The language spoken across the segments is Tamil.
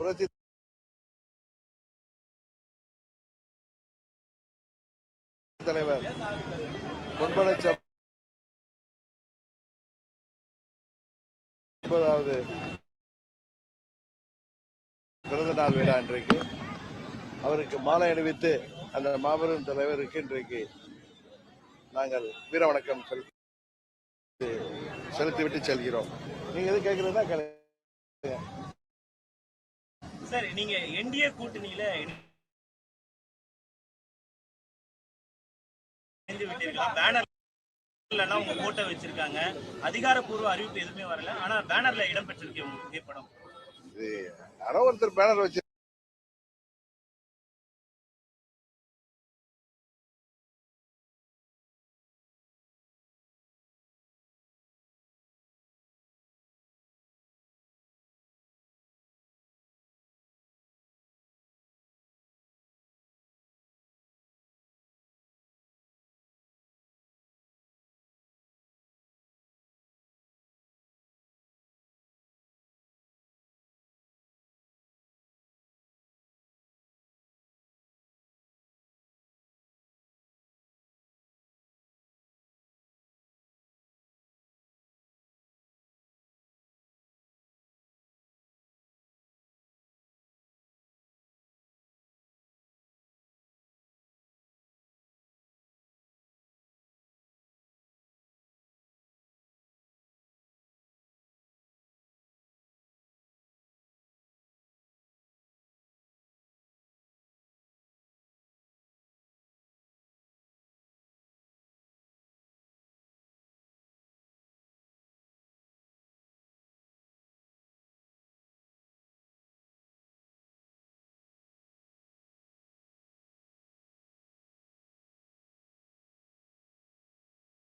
புரட்சி தலைவர் பொன்பனச்சம் முப்பதாவது பிறந்த நாள் விழா இன்றைக்கு. அவருக்கு மாலை அணிவித்து அந்த மாபெரும் தலைவருக்கு இன்றைக்கு நாங்கள் வீர வணக்கம் செலுத்தி செலுத்திவிட்டு செல்கிறோம். நீங்க எது கேட்கறதா சார் நீங்க என்டிஏ கூட்டணியில இணைந்து உங்க போட்டோ வச்சிருக்காங்க. அதிகாரப்பூர்வ அறிவிப்பு எதுவுமே வரல. ஆனா பேனர்ல இடம் பெற்றிருக்கு உங்க புகைப்படம். யாரோ ஒருத்தர் பேனர் வச்சு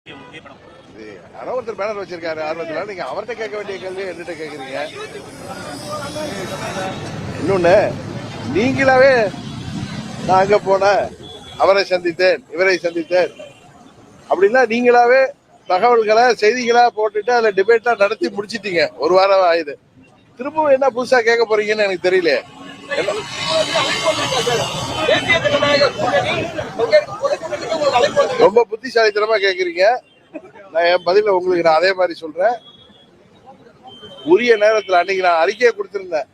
யாரோ ஒருத்தர் பேனர் வச்சிருக்காரு ஆர்வத்தில் நீங்க அவர்கிட்ட கேட்க வேண்டிய கேள்வி என்கிட்ட கேக்குறீங்க இன்னொன்னு நீங்களாவே நான் அங்க போனேன் அவரை சந்தித்தேன் இவரை சந்தித்தேன். அப்படின்னா நீங்களாவே தகவல்களை செய்திகளா போட்டுட்டு அதுல டிபேட்டா நடத்தி முடிச்சிட்டீங்க. ஒரு வாரம் ஆயுது. திரும்பவும் என்ன புதுசா கேட்க போறீங்கன்னு எனக்கு தெரியல ரொம்ப புத்திசாலித்தனமா கேக்குறீங்க. நான் என் பதில உங்களுக்கு நான் அதே மாதிரி சொல்றேன். உரிய நேரத்தில் அன்னைக்கு நான் அறிக்கையை கொடுத்திருந்தேன்.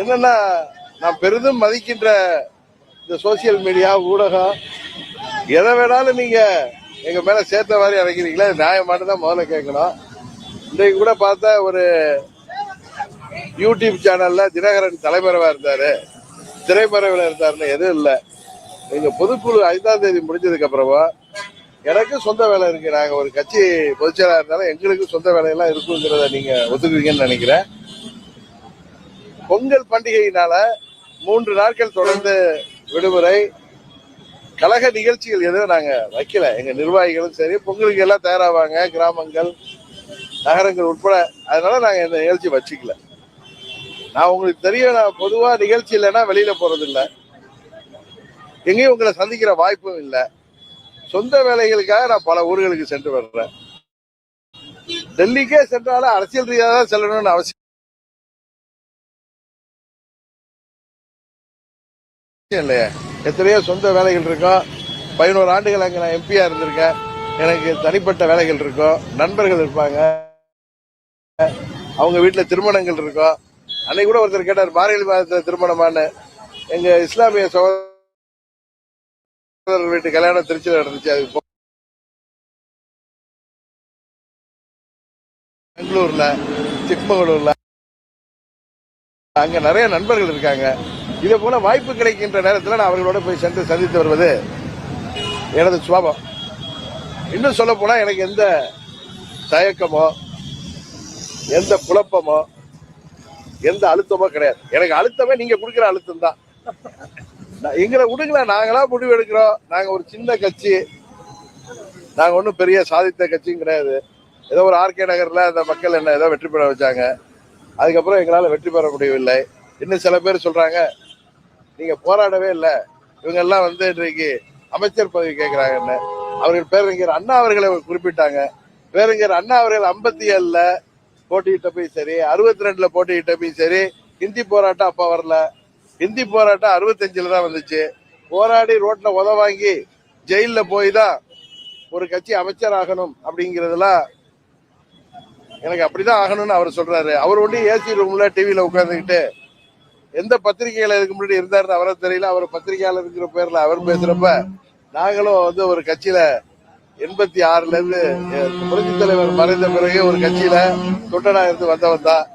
என்னன்னா நான் பெரிதும் மதிக்கின்ற இந்த சோசியல் மீடியா ஊடகம் எதை வேணாலும் நீங்க எங்க மேல சேர்த்த மாதிரி இறங்கிறீங்களா இது நியாயமானு தான் முதல்ல கேட்கணும். இன்றைக்கு கூட பார்த்தா ஒரு யூடியூப் சேனல்ல தினகரன் தலைமறைவா இருந்தாரு. திரைமறைவில் இருந்தாருன்னு எதுவும் இல்லை. நீங்க பொதுக்குழு ஐந்தாம் தேதி முடிஞ்சதுக்கு அப்புறமா எனக்கு சொந்த வேலை இருக்கு. நாங்க ஒரு கட்சி பொதுச்செயலாளர் இருந்தாலும் எங்களுக்கு சொந்த வேலையெல்லாம் இருக்குங்கிறத நீங்க ஒத்துக்குவீங்கன்னு நினைக்கிறேன். பொங்கல் பண்டிகையினால மூன்று நாட்கள் தொடர்ந்து விடுமுறை கழக நிகழ்ச்சிகள் எதுவும் நாங்க வைக்கல. எங்க நிர்வாகிகளும் சரி பொங்கலுக்கு எல்லாம் தயாராவாங்க கிராமங்கள் நகரங்கள் உட்பட. அதனால நாங்க இந்த நிகழ்ச்சி வச்சுக்கல. நான் உங்களுக்கு தெரியும் நான் பொதுவா நிகழ்ச்சி இல்லைன்னா வெளியில போறது இல்லை எங்கேயும் உங்களை சந்திக்கிற வாய்ப்பும் இல்லை. சொந்த வேலைகளுக்காக நான் பல ஊர்களுக்கு சென்று வர்றேன். டெல்லிக்கே சென்றாலும் அரசியல் ரீதியாக தான் செல்லணும்னு அவசியம் இல்லையே. எத்தனையோ சொந்த வேலைகள் இருக்கும் பதினோரு ஆண்டுகள் அங்கே நான் எம்பியா இருந்திருக்கேன். எனக்கு தனிப்பட்ட வேலைகள் இருக்கும் நண்பர்கள் இருப்பாங்க. அவங்க வீட்டில் திருமணங்கள் இருக்கும் அன்னைக்கு கூட ஒருத்தர் கேட்டார் மார்கழி மாதத்தில் திருமணமான்னு. எங்கள் இஸ்லாமிய சகோதர வீட்டு கல்யாணம் திருச்சியில் நடந்துச்சு அது பெங்களூர்ல சிக்மகளூர்ல அங்க நிறைய நண்பர்கள் இருக்காங்க. இதே போல வாய்ப்பு கிடைக்கின்ற நேரத்தில் நான் அவர்களோட போய் சென்று சந்தித்து வருவது எனது சுவாபம் இன்னும் சொல்ல போனா எனக்கு எந்த தயக்கமோ எந்த குழப்பமோ எந்த அழுத்தமோ கிடையாது. எனக்கு அழுத்தமே நீங்க கொடுக்குற அழுத்தம் தான் எங்களை விடுங்களேன் நாங்களா முடிவு எடுக்கிறோம் நாங்க ஒரு சின்ன கட்சி. நாங்க ஒன்றும் பெரிய சாதித்த கட்சியும் கிடையாது. ஏதோ ஒரு ஆர்கே நகர்ல அந்த மக்கள் என்ன ஏதோ வெற்றி பெற வச்சாங்க. அதுக்கப்புறம் எங்களால் வெற்றி பெற முடியவில்லை. இன்னும் சில பேர் சொல்றாங்க நீங்க போராடவே இல்லை. இவங்க எல்லாம் வந்து இன்றைக்கு அமைச்சர் பதவி கேட்கிறாங்கன்னு அவர்கள் பேரறிஞர் அண்ணா அவர்களை குறிப்பிட்டாங்க. பேரறிஞர் அண்ணா அவர்கள் ஐம்பத்தி ஏழுல போட்டியிட்டப்பையும் சரி அறுபத்தி ரெண்டுல போட்டியிட்டப்பையும் சரி ஹிந்தி போராட்டம் அப்ப வரல. இந்தி போராட்டம் அறுபத்தஞ்சுல தான் வந்துச்சு. போராடி ரோட்ல உத வாங்கி ஜெயில்ல போய் தான் ஒரு கட்சி அமைச்சர் ஆகணும் அப்படிங்கறதெல்லாம் எனக்கு அப்படிதான் ஆகணும்னு அவர் சொல்றாரு. அவர் ஒன்றும் ஏசி ரூம்ல டிவியில உட்காந்துக்கிட்டு எந்த பத்திரிகையில இதுக்கு முன்னாடி இருந்தாருன்னு அவரை தெரியல. அவர் பத்திரிகையாளருங்கிற பேர்ல அவர் பேசுறப்ப நாங்களும் வந்து ஒரு கட்சியில எண்பத்தி ஆறுல இருந்து புரட்சி தலைவர் மறைந்த பிறகு ஒரு கட்சியில தொண்டனா இருந்து வந்தவன் தான்.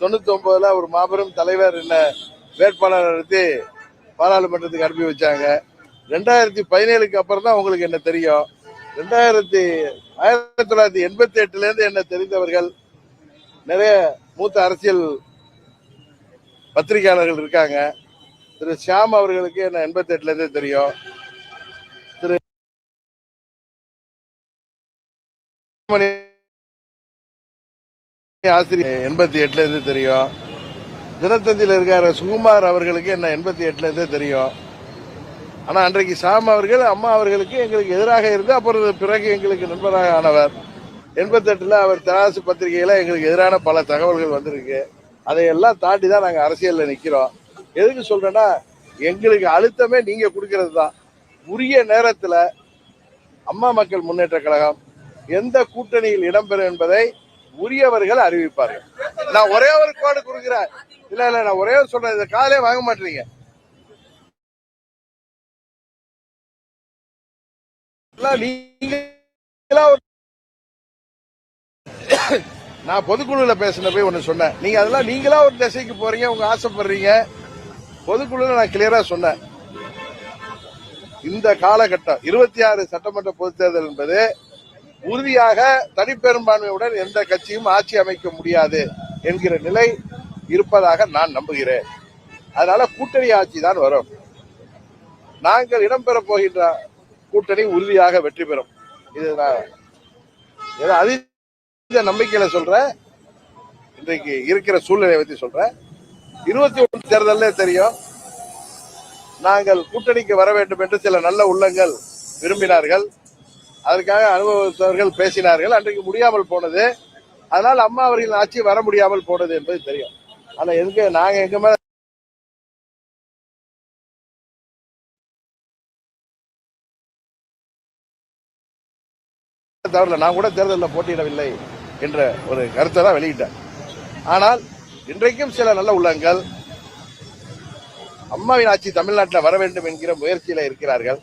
தொண்ணூத்தி ஒன்பதுல ஒரு மாபெரும் தலைவர் என்ன வேட்பாளர் நடத்தி பாராளுமன்றத்துக்கு அனுப்பி வச்சாங்க. ரெண்டாயிரத்தி பதினேழுக்கு அப்புறம் தான் உங்களுக்கு என்ன தெரியும்? ரெண்டாயிரத்தி ஆயிரத்தி தொள்ளாயிரத்தி எண்பத்தி எட்டுல இருந்து என்ன தெரிந்தவர்கள்? நிறைய மூத்த அரசியல் பத்திரிகையாளர்கள் இருக்காங்க. திரு ஷியாம் அவர்களுக்கு என்ன எண்பத்தி எட்டுல இருந்தே தெரியும். திரு ஆசிரியர் எண்பத்தி எட்டுல இருந்து தெரியும். தினத்தந்தியில் இருக்கிற சுகுமார் அவர்களுக்கு என்ன எண்பத்தி எட்டுல இருந்தே தெரியும். ஆனா அன்றைக்கு சாம் அவர்கள் அம்மா அவர்களுக்கு எங்களுக்கு எதிராக இருந்து அப்புறம் பிறகு எங்களுக்கு நண்பராக ஆனவர். எண்பத்தெட்டில் அவர் தராசு பத்திரிகையில எங்களுக்கு எதிரான பல தகவல்கள் வந்திருக்கு. அதையெல்லாம் தாண்டி தான் நாங்கள் அரசியலில் நிற்கிறோம் எதுக்கு சொல்றேன்னா எங்களுக்கு அழுத்தமே நீங்க கொடுக்கறது தான் உரிய நேரத்தில் அம்மா மக்கள் முன்னேற்ற கழகம் எந்த கூட்டணியில் இடம்பெறும் என்பதை உரியவர்கள் அறிவிப்பார்கள். நான் ஒரே ஒரு கோடு கொடுக்கிறேன். இல்ல இல்ல நான் ஒரே சொல்றேன். இந்த காலே வாங்க மாட்டீங்க நீங்களா நான் பொதுக்குழுல பேசின போய் ஒண்ணு சொன்னேன். நீங்க அதெல்லாம் நீங்களா ஒரு திசைக்கு போறீங்க உங்க ஆசைப்படுறீங்க. பொதுக்குழுல நான் கிளியரா சொன்னேன். இந்த காலகட்டம் இருபத்தி ஆறு சட்டமன்ற பொதுத் தேர்தல் என்பது உறுதியாக தனிப்பெரும்பான்மையுடன் எந்த கட்சியும் ஆட்சி அமைக்க முடியாது என்கிற நிலை இருப்பதாக நான் நம்புகிறேன். அதனால கூட்டணி ஆட்சி தான் வரும். நாங்கள் இடம்பெற போகின்ற கூட்டணி உறுதியாக வெற்றி பெறும். இது நான் ஏதோ அதிக நம்பிக்கையில சொல்றேன். இன்றைக்கு இருக்கிற சூழ்நிலையை பற்றி சொல்றேன். இருபத்தி ஒன்று தேர்தலே தெரியும். நாங்கள் கூட்டணிக்கு வர வேண்டும் என்று சில நல்ல உள்ளங்கள் விரும்பினார்கள். அதற்காக அனுபவத்தவர்கள் பேசினார்கள். அன்றைக்கு முடியாமல் போனது. அதனால் அம்மா அவர்களின் ஆட்சி வர முடியாமல் போனது என்பது தெரியும். ஆனா எதுக்கு? நாங்க எங்க மேல தவறில்லை. நான் கூட தேர்தலில் போட்டியிடவில்லை என்ற ஒரு கருத்தை தான் வெளியிட்டேன். ஆனால் இன்றைக்கும் சில நல்ல உள்ளங்கள் அம்மாவின் ஆட்சி தமிழ்நாட்டில் வர வேண்டும் என்கிற முயற்சியில இருக்கிறார்கள்.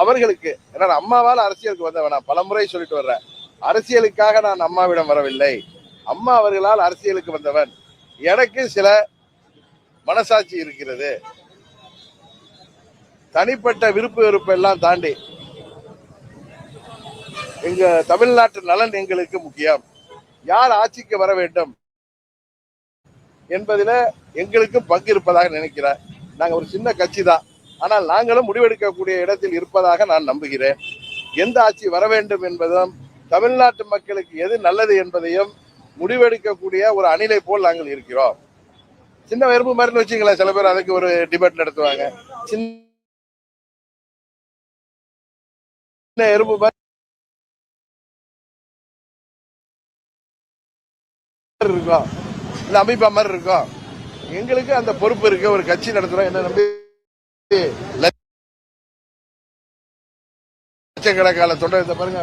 அவர்களுக்கு ஏன்னா அம்மாவால் அரசியலுக்கு வந்தவன். நான் பலமுறை சொல்லிட்டு வர்றேன். அரசியலுக்காக நான் அம்மாவிடம் வரவில்லை. அம்மா அவர்களால் அரசியலுக்கு வந்தவன். எனக்கு சில மனசாட்சி இருக்கிறது. தனிப்பட்ட விருப்பு வெறுப்பு எல்லாம் தாண்டி எங்க தமிழ்நாட்டு நலன் எங்களுக்கு முக்கியம். யார் ஆட்சிக்கு வர வேண்டும் என்பதில் எங்களுக்கும் பங்கு இருப்பதாக நினைக்கிறேன். நாங்கள் ஒரு சின்ன கட்சி தான். ஆனால் நாங்களும் முடிவெடுக்கக்கூடிய இடத்தில் இருப்பதாக நான் நம்புகிறேன். எந்த ஆட்சி வர வேண்டும் என்பதும் தமிழ்நாட்டு மக்களுக்கு எது நல்லது என்பதையும் முடிவெடுக்கக்கூடிய ஒரு அணிலை போல் நாங்கள் இருக்கிறோம். சின்ன எறும்பு மாதிரி வச்சுங்களேன் சில பேர் அதுக்கு ஒரு டிபேட் நடத்துவாங்க. சின்ன எறும்பு மாதிரி இருக்கும். இல்ல அமைப்பா மாதிரி இருக்கும். எங்களுக்கு அந்த பொறுப்பு இருக்கு ஒரு கட்சி நடத்துறோம் என்ன நம்பி? லட்சக்கணக்கான தொண்டர் இந்த பாருங்க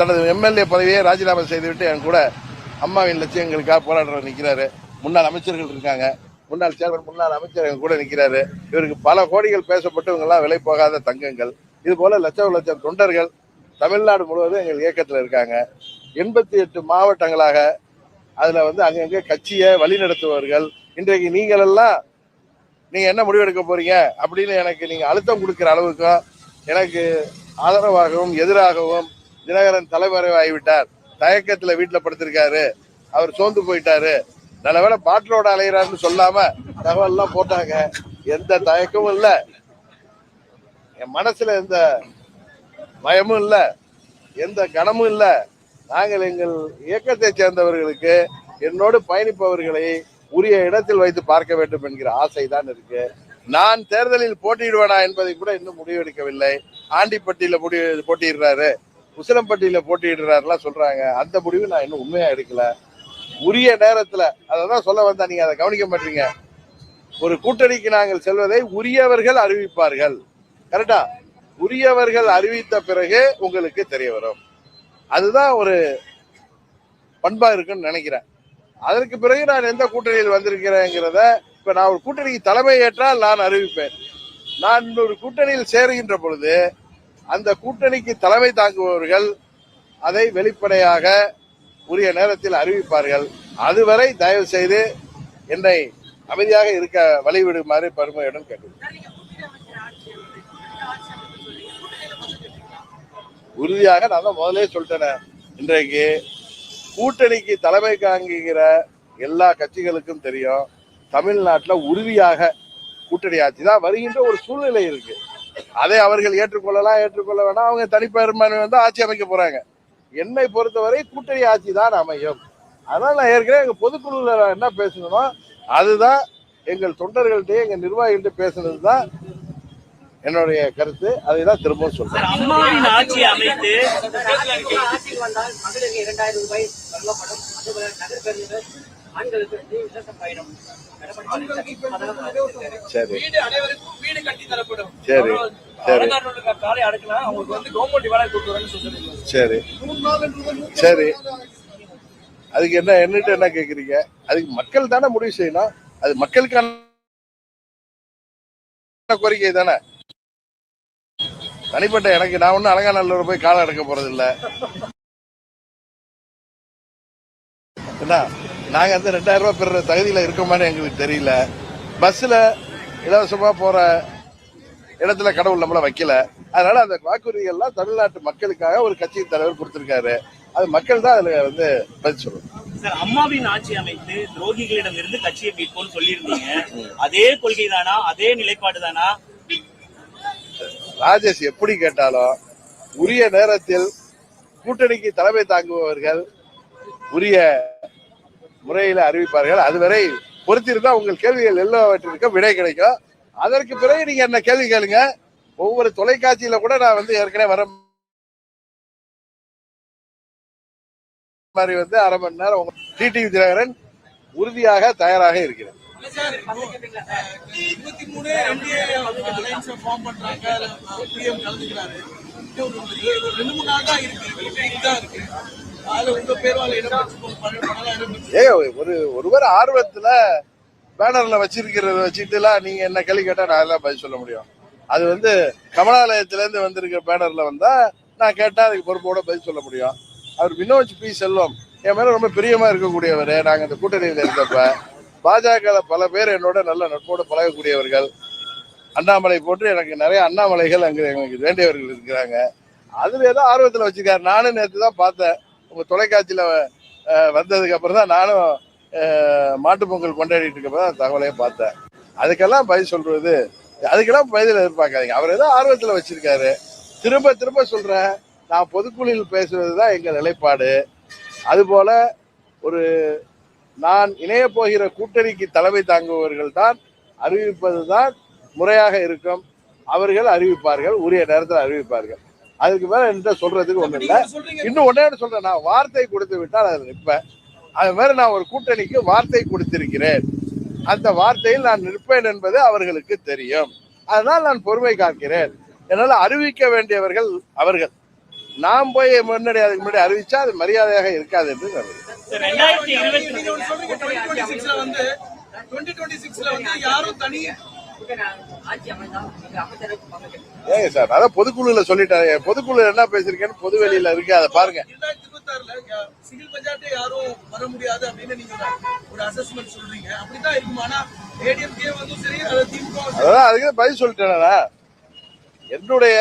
தனது எம்எல்ஏ பதவியை ராஜினாமா செய்துவிட்டு என் கூட அம்மாவின் லட்சியங்களுக்காக போராடுற நிற்கிறாரு முன்னாள் அமைச்சர்கள் இருக்காங்க. முன்னாள் சேர்மன் முன்னாள் அமைச்சர் கூட நிற்கிறாரு இவருக்கு பல கோடிகள் பேசப்பட்டு இவங்கெல்லாம் விலை போகாத தங்கங்கள். இது போல லட்சம் லட்சம் தொண்டர்கள் தமிழ்நாடு முழுவதும் எங்கள் இயக்கத்தில் இருக்காங்க. எண்பத்தி எட்டு மாவட்டங்களாக அதில் வந்து அங்கங்கே கட்சியை வழிநடத்துபவர்கள். இன்றைக்கு நீங்கள் எல்லாம் என்ன முடிவெடுக்க போறீங்க? அப்படின்னு எனக்கு நீங்கள் அழுத்தம் கொடுக்குற அளவுக்கும் எனக்கு ஆதரவாகவும் எதிராகவும் தினகரன் தலைமறைவாகிவிட்டார் தயக்கத்துல வீட்டுல படுத்திருக்காரு. அவர் சோர்ந்து போயிட்டாரு. நல்லவேளை பாட்டிலோட அலைகிறாருன்னு சொல்லாம தகவல் எல்லாம் போட்டாங்க. எந்த தயக்கமும் இல்ல. என் மனசுல எந்த பயமும் இல்ல. எந்த கனமும் இல்ல. நாங்கள் எங்கள் இயக்கத்தை சேர்ந்தவர்களுக்கு என்னோடு பயணிப்பவர்களை உரிய இடத்தில் வைத்து பார்க்க வேண்டும் என்கிற ஆசை தான் இருக்கு. நான் தேர்தலில் போட்டியிடுவேனா என்பதை கூட இன்னும் முடிவெடுக்கவில்லை. ஆண்டிப்பட்டியில முடிவு போட்டியிடுறாரு. உசிலம்பட்டியில போட்டியிடுறாருலாம் சொல்றாங்க. அந்த முடிவு நான் இன்னும் உண்மையா எடுக்கல. உரிய நேரத்துல அதான் சொல்ல வந்தா நீங்க அதை கவனிக்க மாட்டீங்க. ஒரு கூட்டணிக்கு நாங்கள் செல்வதை உரியவர்கள் அறிவிப்பார்கள். கரெக்டா உரியவர்கள் அறிவித்த பிறகு உங்களுக்கு தெரிய வரும். அதுதான் ஒரு பண்பா இருக்குன்னு நினைக்கிறேன். அதற்கு பிறகு நான் எந்த கூட்டணியில் வந்திருக்கிறேங்கிறத இப்ப நான் ஒரு கூட்டணிக்கு தலைமை ஏற்றால் நான் அறிவிப்பேன். நான் ஒரு கூட்டணியில் சேருகின்ற பொழுது அந்த கூட்டணிக்கு தலைமை தாங்குபவர்கள் அதை வெளிப்படையாக உரிய நேரத்தில் அறிவிப்பார்கள். அதுவரை தயவு செய்து என்னை அமைதியாக இருக்க வழிவிடுமாறு பெருமையுடன் கேட்டுள்ளேன் உறுதியாக நான் தான் முதலே சொல்லிட்டேன் இன்றைக்கு கூட்டணிக்கு தலைமை தாங்குகிற எல்லா கட்சிகளுக்கும் தெரியும் தமிழ்நாட்டில் உறுதியாக கூட்டணி ஆட்சி தான் வருகின்ற ஒரு சூழ்நிலை இருக்குது அதை அவர்கள் ஏற்றுக்கொள்ளலாம் ஏற்றுக்கொள்ள வேணாம். அவங்க தனிப்பெரும்பான்மை வந்து ஆட்சி அமைக்க போறாங்க. என்னை பொறுத்தவரை கூட்டணி ஆட்சி தான் அமையும். அதனால நான் ஏற்கனவே எங்க பொதுக்குழுல நான் என்ன பேசணுமோ அதுதான் எங்கள் தொண்டர்கள்ட்ட எங்க நிர்வாகிகள்ட்ட பேசுனது தான் என்னுடைய கருத்து. அதை தான் திரும்பவும் சொல்றேன். அம்மாவின் ஆட்சி அமைத்து இரண்டாயிரம் ரூபாய் வழங்கப்படும் அதுபோல நகர் பேருந்துகள் ஆண்களுக்கு இலவச பயணம். சரி. வீடு அனைவருக்கும் வீடு கட்டி தரப்படும். சரி சரி. வடநாட்டுல காலை அடக்கலாம். அவங்களுக்கு வந்து கவர்மெண்ட் வேலை கொடுக்குறேன்னு சொல்லிருக்காங்க. சரி. சரி. அதுக்கு என்ன என்னட்டு என்ன கேக்குறீங்க? அதுக்கு மக்கள் தானே முடிவு செய்யணும். அது மக்களுக்கான கோரிக்கை தானே. தனிப்பட்ட எனக்கு நான் ஒன்னும் அலங்காநல்லூர் போய் காலம் எடுக்க போறது இல்ல என்ன? நாங்க அந்த ரெண்டாயிரம் ரூபாய் பெற தகுதியில இருக்கோமான்னு எங்களுக்கு தெரியல. பஸ்ல இலவசமா போற இடத்துல கடவுள் நம்மள வைக்கல. அதனால அந்த வாக்குறுதிகள்லாம் தமிழ்நாட்டு மக்களுக்காக ஒரு கட்சியின் தலைவர் கொடுத்திருக்காரு. அது மக்கள் தான் அதுல வந்து பதில் சொல்லணும். சார் அம்மாவின் ஆட்சி அமைத்து துரோகிகளிடம் இருந்து கட்சியை மீட்போம்னு சொல்லியிருந்தீங்க. அதே கொள்கை தானா அதே நிலைப்பாடு தானா ராஜேஷ் எப்படி கேட்டாலும் உரிய நேரத்தில் கூட்டணிக்கு தலைமை தாங்குபவர்கள் உரிய முறையில் அறிவிப்பார்கள். அதுவரை பொறுத்திருந்தால் உங்கள் கேள்விகள் எல்லாவற்றிற்கும் விடை கிடைக்கும். அதற்கு பிறகு நீங்க என்ன கேள்வி கேளுங்க. ஒவ்வொரு தொலைக்காட்சியில கூட நான் வந்து ஏற்கனவே வர மாதிரி வந்து அரை மணி நேரம் டிடிவி தினகரன் உறுதியாக தயாராக இருக்கிறேன் ரெண்டு மூணு நாள் தான் இருக்கு ஒரு ஒருவர் ஆர்வத்துல பேனர்ல வச்சிருக்கிறத வச்சுட்டுலாம் நீங்க என்ன கேள்வி கேட்டா நான் எல்லாம் பதில் சொல்ல முடியும். அது வந்து கமலாலயத்துல இருந்து வந்திருக்கிற பேனர்ல வந்தா நான் கேட்டா அதுக்கு பொறுப்போட பதில் சொல்ல முடியும். அவர் வினோஜ் பி. செல்வம். என் மேல ரொம்ப பிரியமா இருக்கக்கூடியவர். நாங்க இந்த கூட்டணியில இருந்தப்ப பாஜக பல பேர் என்னோட நல்ல நட்போடு பழகக்கூடியவர்கள். அண்ணாமலை போன்று எனக்கு நிறைய அண்ணாமலைகள் அங்கே எங்களுக்கு வேண்டியவர்கள் இருக்கிறாங்க. அதுல ஏதோ ஆர்வத்துல வச்சிருக்காரு. நானும் நேற்று தான் பார்த்தேன். உங்கள் தொலைக்காட்சியில் வந்ததுக்கப்புறம் தான் நானும் மாட்டு மாட்டுப் பொங்கல் கொண்டாடிட்டு இருக்கப்ப தான் தகவலையும் பார்த்தேன். அதுக்கெல்லாம் பதில் சொல்றது அதுக்கெல்லாம் பதில் எதிர்பார்க்காதீங்க. அவர் ஏதோ ஆர்வத்தில் வச்சிருக்காரு. திரும்ப திரும்ப சொல்கிறேன் நான் பொதுக்குழுவில் பேசுவதுதான் எங்கள் நிலைப்பாடு. அதுபோல ஒரு நான் இணைய போகிற கூட்டணிக்கு தலைமை தாங்குபவர்கள் தான் அறிவிப்பது தான் முறையாக இருக்கும். அவர்கள் அறிவிப்பார்கள் உரிய நேரத்தில் அறிவிப்பார்கள். அதுக்கு மேல என்கிட்ட சொல்றதுக்கு ஒண்ணு இல்லை. இன்னும் ஒன்னே சொல்றேன். நான் வார்த்தை கொடுத்து விட்டால் அதில் நிற்பேன். அது மாதிரி நான் ஒரு கூட்டணிக்கு வார்த்தை கொடுத்திருக்கிறேன். அந்த வார்த்தையில் நான் நிற்பேன் என்பது அவர்களுக்கு தெரியும். அதனால் நான் பொறுமை காக்கிறேன். என்னால் அறிவிக்க வேண்டியவர்கள் அவர்கள். நாம் போய் முன்னாடி அதுக்கு முன்னாடி அறிவிச்சா அது மரியாதையாக இருக்காது என்று நான் சார் ஏங்க சார் அதான் பொதுக்குழுல சொல்லிட்டாரு பொதுக்குழு என்ன பேசியிருக்கேன்னு பொதுவெளியில இருக்கு அதை பாருங்க. சிவில் பஞ்சாயத்து யாரும் வர முடியாது அப்படின்னு நீங்க ஒரு- அசஸ்மெண்ட் சொல்றீங்க அப்படிதான் இருக்கும் ஆனா ஏடிஎம்கே வந்து சரி திமுக அதான் அதுக்கு பதில் சொல்லிட்டேனா என்னுடைய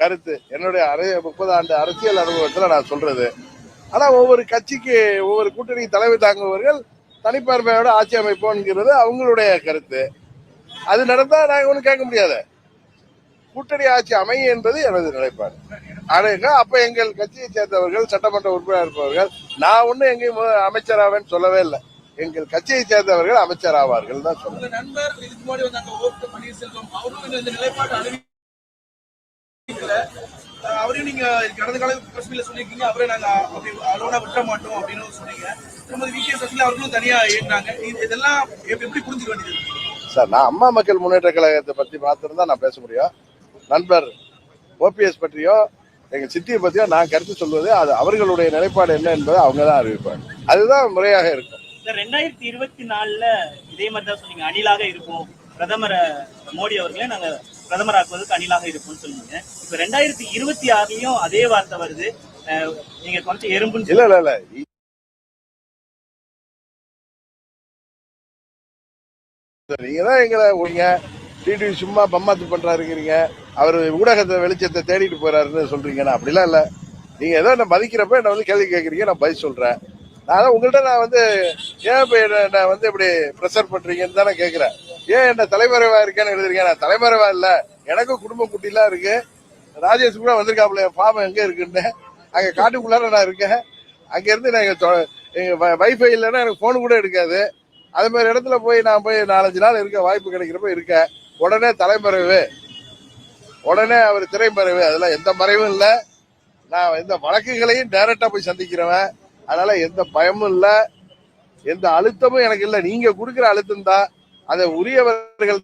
கருத்து என்னுடைய அரை முப்பது ஆண்டு அரசியல் அனுபவத்துல நான் சொல்றது. ஆனா ஒவ்வொரு கட்சிக்கு ஒவ்வொரு கூட்டணி தலைமை தாங்குபவர்கள் தனிப்பான்மையோட ஆட்சி அமைப்போங்கிறது அவங்களுடைய கருத்து. அது நடந்தால் நாங்க ஒன்றும் கேட்க முடியாது. கூட்டணி ஆட்சி அமையும் என்பது எனது நிலைப்பாடு. ஆனா அப்போ எங்கள் கட்சியை சேர்ந்தவர்கள் சட்டமன்ற உறுப்பினர் இருப்பவர்கள் நான் ஒன்றும் எங்கேயும் மு- அமைச்சராவேன்னு சொல்லவே இல்லை. எங்கள் கட்சியை சேர்ந்தவர்கள் அமைச்சர் ஆவார்கள் தான் சொல்றேன் உங்க நண்பர் இதுக்கு முன்னாடி வந்தாங்க ஓட்டு பன்னீர்செல்வம் அவரும் இந்த நிலைப்பாடு அறிவிக்கல அவரையும் நீங்க கடந்த கால பிரஸ் சொல்லியிருக்கீங்க அவரை நாங்க அப்படி அலோட விட்டுற மாட்டோம் அப்படின்னு சொன்னீங்க. திருமதி வி கே சசிகலா அவர்களும் தனியா ஏறினாங்க இது- இதெல்லாம் எப்படி எப்படி புரிஞ்சுக்க வேண்டியது? சார் நான் அம்மா மக்கள் முன்னேற்ற கழகத்தை மாத்திரம் தான் நான் பேச முடியும். நண்பர் ஓபிஎஸ் பற்றியோ எங்க சித்தியை பத்தியோ நான் கருத்து சொல்வது அது அவர்களுடைய நிலைப்பாடு என்ன என்பதை அவங்க தான் அறிவிப்பாங்க. அதுதான் முறையாக இருக்கும். ரெண்டாயிரத்தி இருபத்தி நாலுல இதே மாதிரி தான் சொன்னீங்க அணிலாக இருக்கும் பிரதமர் மோடி அவர்களே நாங்க பிரதமர் ஆக்குவதற்கு அணிலாக இருக்கும்னு சொன்னீங்க. இப்ப ரெண்டாயிரத்தி இருபத்தி ஆறுலயும் அதே வார்த்தை வருது. நீங்க கொஞ்சம் எறும்புன்னு இல்ல இல்ல இல்ல. நீங்க தான் எங்களை நீங்க டிடி சும்மா பம்மாத்து பண்றாருங்கிறீங்க அவர் ஊடகத்தை வெளிச்சத்தை தேடிட்டு போறாருன்னு சொல்றீங்க. நான் அப்படிலாம் இல்லை. நீங்க ஏதோ என்ன மதிக்கிறப்ப என்ன வந்து கேள்வி கேட்கறீங்க நான் பதில் சொல்றேன். நான் தான் உங்கள்கிட்ட நான் வந்து ஏன் இப்ப என்ன வந்து இப்படி ப்ரெஷர் பண்றீங்கன்னு தானே நான் கேட்கிறேன். ஏன் என்ன தலைமறைவா இருக்கேன்னு எழுதுறீங்க? நான் தலைமறைவா இல்ல. எனக்கும் குடும்ப குட்டிலாம் இருக்கு. ராஜேஷ் கூட வந்திருக்காப்புல என் ஃபார்ம் எங்க இருக்குன்னு. அங்க காட்டுக்குள்ளார நான் இருக்கேன். அங்க இருந்து நான் எங்க தொ- எங்க வைஃபை இல்லைன்னா எனக்கு போன் கூட எடுக்காது. அது மாதிரி இடத்துல போய் நான் போய் நாலஞ்சு நாள் இருக்க வாய்ப்பு கிடைக்கிறப்ப இருக்கேன் உடனே தலைமறைவு. உடனே அவர் திரைமறைவு. அதெல்லாம் எந்த மறைவும் இல்லை. நான் எந்த வழக்குகளையும் டைரக்டா போய் சந்திக்கிறவன். அதனால எந்த பயமும் இல்லை. எந்த அழுத்தமும் எனக்கு இல்லை. நீங்க கொடுக்குற அழுத்தம் தான். அதை உரியவர்கள்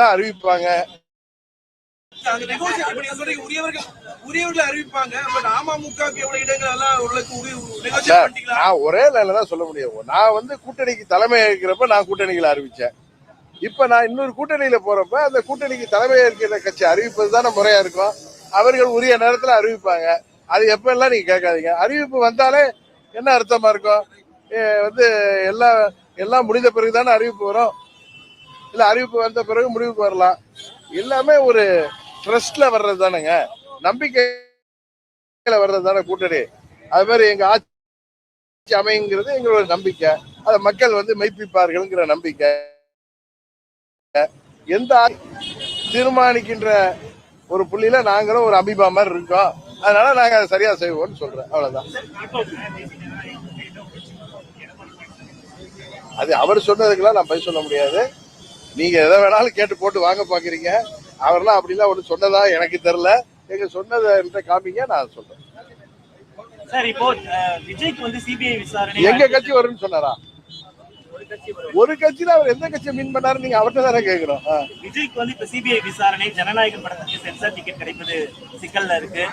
தான் அறிவிப்பாங்க. அந்த negotiation இப்ப நீங்க சொல்றீங்க உரியவர்கள் உரியவர்கள் அறிவிப்பாங்க. பட் அமமுகவுக்கு எவ்வளவு இடங்கள் எல்லாம் ஓரளவுக்கு உரிய negotiate சார், பண்ணிட்டீங்களா? நான் ஒரே லைன்ல தான் சொல்ல முடியும். நான் வந்து கூட்டணிக்கு தலைமை ஏற்கிறப்ப நான் கூட்டணிகளை அறிவிச்சேன். இப்ப நான் இன்னொரு கூட்டணியில போறப்ப அந்த கூட்டணிக்கு தலைமை ஏற்கிற கட்சி அறிவிப்பது தானே முறையா இருக்கும். அவர்கள் உரிய நேரத்துல அறிவிப்பாங்க. அது எப்ப எல்லாம் நீங்க கேட்காதீங்க. அறிவிப்பு வந்தாலே என்ன அர்த்தமா இருக்கும்? வந்து எல்லாம் எல்லாம் முடிந்த பிறகு தானே அறிவிப்பு வரும்? இல்ல அறிவிப்பு வந்த பிறகு முடிவுக்கு வரலாம். எல்லாமே ஒரு ட்ரஸ்ட்ல வர்றது தானேங்க நம்பிக்கையில வர்றது தானே கூட்டணி. அது மாதிரி எங்க ஆட்சி அமைங்கிறது எங்களோட நம்பிக்கை. அதை மக்கள் வந்து மெய்ப்பிப்பார்கள்ங்கிற நம்பிக்கை. எந்த ஆ- தீர்மானிக்கின்ற ஒரு புள்ளியில நாங்களும் ஒரு அபிபா மாதிரி இருக்கோம். அதனால நாங்க அதை சரியா செய்வோம்னு சொல்றேன். அவ்வளவுதான். அது அவர் சொன்னதுக்கெல்லாம் நான் பதில் சொல்ல முடியாது. நீங்க எதை வேணாலும் கேட்டு போட்டு வாங்க பாக்குறீங்க. அவர்லாம் அப்படிலாம் ஒண்ணு சொன்னதா எனக்கு தெரியல. எங்க சொன்னதை என்கிட்ட காமிங்க நான் சொல்றேன். சார் இப்போ அஹ், விஜய்க்கு வந்து சிபிஐ விசாரணை எங்க கட்சி வரும்னு சொன்னாரா? ஒரு கட்சியில அவர் எந்த கட்சியை மீன் பண்ணாரு நீங்க அவர்கிட்ட தானே கேக்குறோம். விஜய்க்கு வந்து இப்ப சிபிஐ விசாரணை ஜனநாயகம் படத்துக்கு சென்சார் டிக்கெட் கிடைப்பது சிக்கல்ல இருக்கு.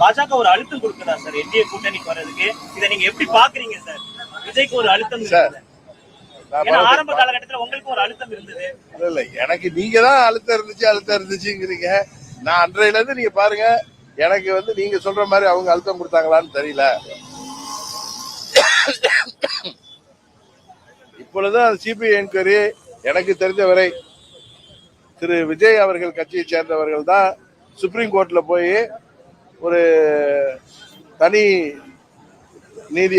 பாஜக ஒரு அழுத்தம் கொடுக்குதா சார்? என்டிஏ கூட்டணிக்கு வர்றதுக்கு. இதை நீங்க எப்படி பாக்குறீங்க சார்? விஜய்க்கு ஒரு அழுத்தம் சார், இருக்குது நான் ஏன்னா மறுபடியும் ஆரம்ப காலகட்டத்துல உங்களுக்கு ஒரு அழுத்தம் இருந்தது. இல்ல இல்ல எனக்கு நீங்க தான் அழுத்தம் இருந்துச்சு அழுத்தம் இருந்துச்சுங்கிறீங்க. நான் அன்றையில இருந்து நீங்க பாருங்க எனக்கு வந்து நீங்க சொல்ற மாதிரி அவங்க அழுத்தம் கொடுத்தாங்களான்னு தெரியல. இப்பொழுதுதான் சிபிஐ என்கொயரி எனக்கு தெரிஞ்சவரை திரு விஜய் அவர்கள் கட்சியை சேர்ந்தவர்கள் தான் சுப்ரீம் கோர்ட்ல போய் ஒரு தனி நீதி